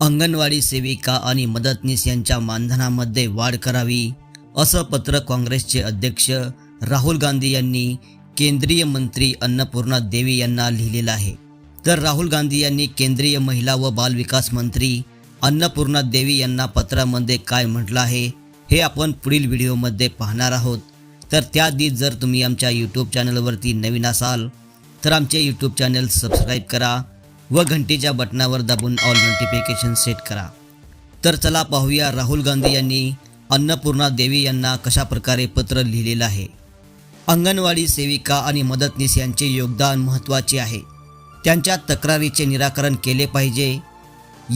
अंगणवाडी सेविका आणि मदतनीस यांच्या मानधनामध्ये वाढ करावी असं पत्र काँग्रेसचे अध्यक्ष राहुल गांधी यांनी केंद्रीय मंत्री अन्नपूर्णा देवी यांना लिहिलेलं आहे. तर राहुल गांधी यांनी केंद्रीय महिला व बालविकास मंत्री अन्नपूर्णा देवी यांना पत्रामध्ये काय म्हटलं आहे हे आपण पुढील व्हिडिओमध्ये पाहणार आहोत. तर त्याआधी जर तुम्ही आमच्या यूट्यूब चॅनलवरती नवीन असाल तर आमचे यूट्यूब चॅनल सबस्क्राईब करा व घंटीच्या बटनावर दाबून ऑल नोटिफिकेशन सेट करा. तर चला पाहूया राहुल गांधी यांनी अन्नपूर्णा देवी यांना कशा प्रकारे पत्र लिहिलेलं आहे. अंगणवाडी सेविका आणि मदतनीस यांचे योगदान महत्त्वाचे आहे. त्यांच्या तक्रारीचे निराकरण केले पाहिजे.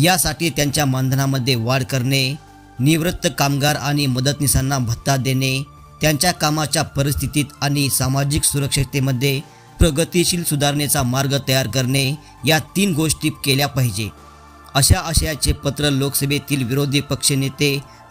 यासाठी त्यांच्या मानधनामध्ये वाढ करणे निवृत्त कामगार आणि मदतनीसांना भत्ता देणे त्यांच्या कामाच्या परिस्थितीत आणि सामाजिक सुरक्षिततेमध्ये प्रगतिशील सुधारणेचा मार्ग तयार करणे या तीन गोष्टी केल्या पाहिजे. अशा आशयाचे पत्र लोकसभेतील विरोधी पक्षनेते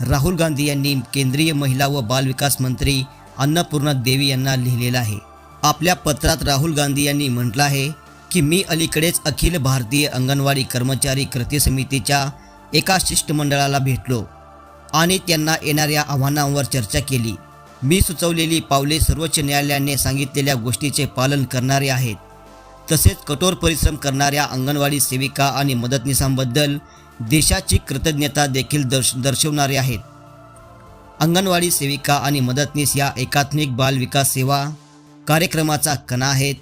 राहुल गांधी यांनी केंद्रीय महिला व बालविकास मंत्री अन्नपूर्णा देवी यांना लिहिलेलं आहे. आपल्या पत्रात राहुल गांधी यांनी म्हटलं आहे की मी अलीकडेच अखिल भारतीय अंगणवाडी कर्मचारी कृती समितीच्या एका शिष्टमंडळाला भेटलो आणि त्यांना येणाऱ्या आव्हानांवर चर्चा केली. मी सुचवलेली पावले सर्वोच्च न्यायालयाने सांगितलेल्या गोष्टीचे पालन करणारे आहेत. तसेच कठोर परिश्रम करणाऱ्या अंगणवाडी सेविका आणि मदतनीसांबद्दल देशाची कृतज्ञता देखील दर्श दर्शवणारे आहेत. अंगणवाडी सेविका आणि मदतनीस या एकात्मिक बाल विकास सेवा कार्यक्रमाचा कणा आहेत.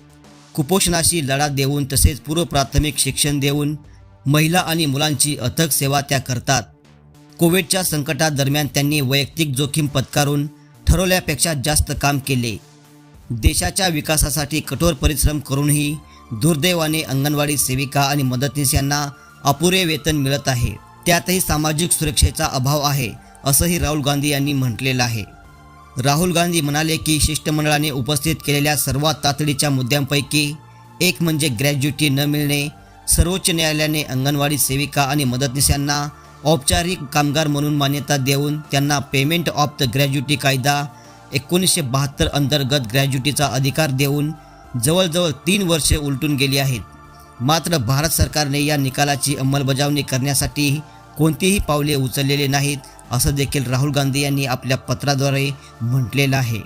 कुपोषणाशी लढा देऊन तसेच पूर्व प्राथमिक शिक्षण देऊन महिला आणि मुलांची अथक सेवा त्या करतात. कोविडच्या संकटादरम्यान त्यांनी वैयक्तिक जोखीम पत्कारून ठरवल्यापेक्षा जास्त काम केले. देशाच्या विकासासाठी कठोर परिश्रम करूनही दुर्दैवाने अंगणवाडी सेविका आणि मदतनीस यांना अपुरे वेतन मिळत आहे. त्यातही सामाजिक सुरक्षेचा अभाव आहे असंही राहुल गांधी यांनी म्हटलेलं आहे. राहुल गांधी म्हणाले की शिष्टमंडळाने उपस्थित केलेल्या सर्वात तातडीच्या मुद्द्यांपैकी एक म्हणजे ग्रॅज्युटी न मिळणे सर्वोच्च न्यायालयाने अंगणवाडी सेविका आणि मदतनीस यांना औपचारिक कामगार म्हणून मान्यता देऊन त्यांना पेमेंट ऑफ द ग्रॅज्युटी कायदा एकोणीसशे बहात्तर अंतर्गत ग्रॅज्युटीचा अधिकार देऊन जवळजवळ तीन वर्षे उलटून गेली आहेत. मात्र भारत सरकारने या निकालाची अंमलबजावणी करण्यासाठी कोणतीही पावले उचललेले नाहीत असं देखील राहुल गांधी यांनी आपल्या पत्राद्वारे म्हटलेलं आहे.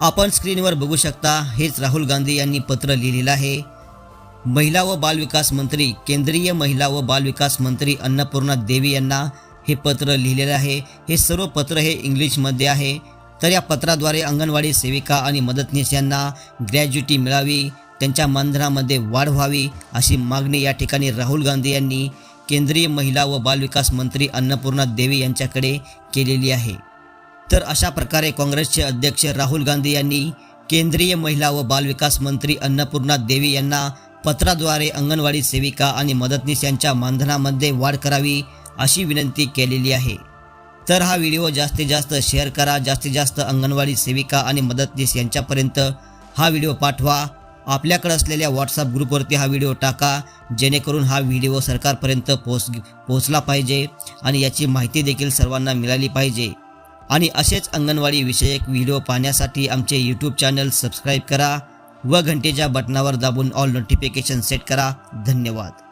आपण स्क्रीनवर बघू शकता हेच राहुल गांधी यांनी पत्र लिहिलेलं आहे. महिला व बालविकास मंत्री केंद्रीय महिला व बालविकास मंत्री अन्नपूर्णा देवी यांना हे पत्र लिहिलेलं आहे. हे सर्व पत्र हे इंग्लिशमध्ये आहे. तर या पत्राद्वारे अंगणवाडी सेविका आणि मदतनीस यांना ग्रॅज्युटी मिळावी त्यांच्या मानधनामध्ये वाढ व्हावी अशी मागणी या ठिकाणी राहुल गांधी यांनी केंद्रीय महिला व बालविकास मंत्री अन्नपूर्णा देवी यांच्याकडे केलेली आहे. तर अशा प्रकारे काँग्रेसचे अध्यक्ष राहुल गांधी यांनी केंद्रीय महिला व बालविकास मंत्री अन्नपूर्णा देवी यांना पत्राद्वारे अंगणवाडी सेविका आणि मदतनीस यांच्या मानधनामध्ये वाढ करावी अशी विनंती केलेली आहे. तर हा व्हिडिओ जास्तीत जास्त शेअर करा. जास्तीत जास्त अंगणवाडी सेविका आणि मदतनीस यांच्यापर्यंत हा व्हिडिओ पाठवा. आपल्याकडे असलेल्या व्हॉट्सअप ग्रुपवरती हा व्हिडिओ टाका. जेणेकरून हा व्हिडिओ सरकारपर्यंत पोच पोचला पाहिजे आणि याची माहिती देखील सर्वांना मिळाली पाहिजे. आणि असेच अंगणवाडी विषयक व्हिडिओ पाहण्यासाठी आमचे यूट्यूब चॅनल सबस्क्राईब करा. व घंटेच्या बटनावर दाबून ऑल नोटिफिकेशन सेट करा. धन्यवाद.